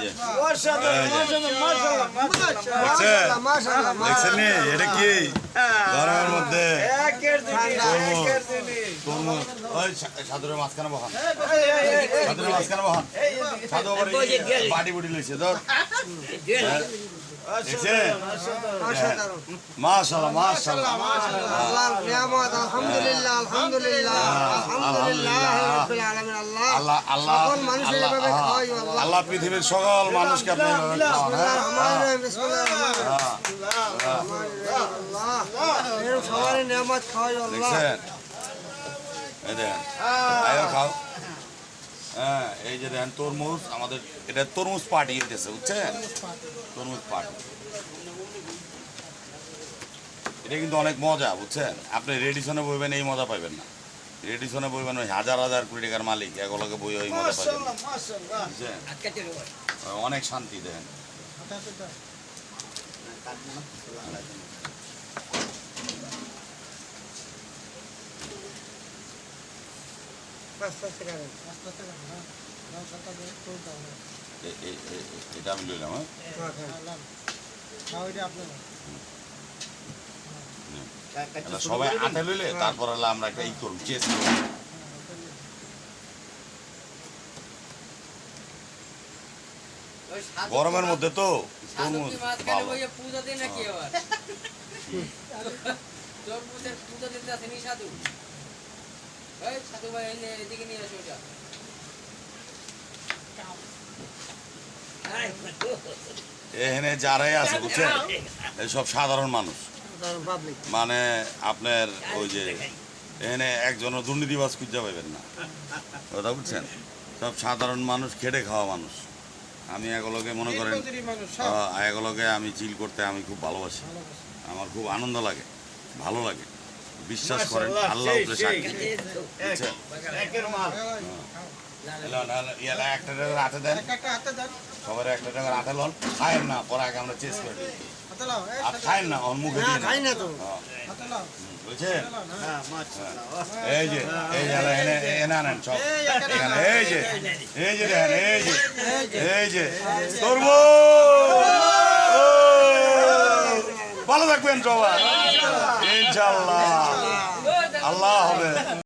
যে। দেখছেন এটা কি গরমের মধ্যে একের জিনিস, তরমুজ। একের জিনিস। তরমুজ ওই সা- সাধুরের মাঝখানে বহান মাঝখানে বহান এই বাড়ি বুড়ি লইছে ধর আলহামদুলিল্লাহ আলহামদুলিল্লাহ আলামিন আল্লাহ আল্লাহ আল্লাহ পৃথিবীর সকল মানুষকে আপনি হ্যাঁ? হ্যাঁ, দেখছেন? আয়ো খাও। হ্যাঁ এই যে দেখেন তরমুজ আমাদের এটা তরমুজ পার্টি দিতেছে বুঝছেন? তরমুজ পার্টি এটা কিন্তু অনেক মজা বুঝছেন? আপনি রেডিসনে বইবেন এই মজা পাইবেন না। রেডিসনে বই ওই হাজার হাজার কোটি টাকার মালিক এগুলোকে বই ওই মজা। অনেক শান্তি এ- এ- এ- এটা আমি লইলাম হ্যাঁ। এটা সবাই আটে লইলে তারপর হলে আমরা একটা ই করব চেস গরমের মধ্যে তো তরমুজ পূজা দেয় নাকি আবার? তরমুজের পূজা দিতে আসেনি সাধু। এই সাধু ভাই এদিকে নিয়ে আসো ওটা এখানে যারাই আছে বুঝছেন? সব সাধারণ মানুষ। মানে আপনার ওই যে এখানে একজন দুর্নীতিবাজ খুঁজে পাইবেন না। কথা বুঝছেন? সব সাধারণ মানুষ খেটে খাওয়া মানুষ। আমি এগুলোকে মনে করেন এগুলোকে আমি চিল করতে আমি খুব ভালোবাসি। আমার খুব আনন্দ লাগে ভালো লাগে। বিশ্বাস করেন আল্লাহ উপরে সাক্ষী। এলা একটা হাতে দেন। সবার একটা হাতে লন। খায়েন না পরে আগে আমরা চেস করে আর খায়েন না ওর মুখে না দিন। খাই না তো। বুঝছেন? হ্যাঁ, এই যে এই যে এনে এনে আনেন সব। এই যে এই যে দেখেন এই যে। এই যে। তরমুজ! থাকবেন সবাই ইনশাল্লাহ আল্লাহ হবে।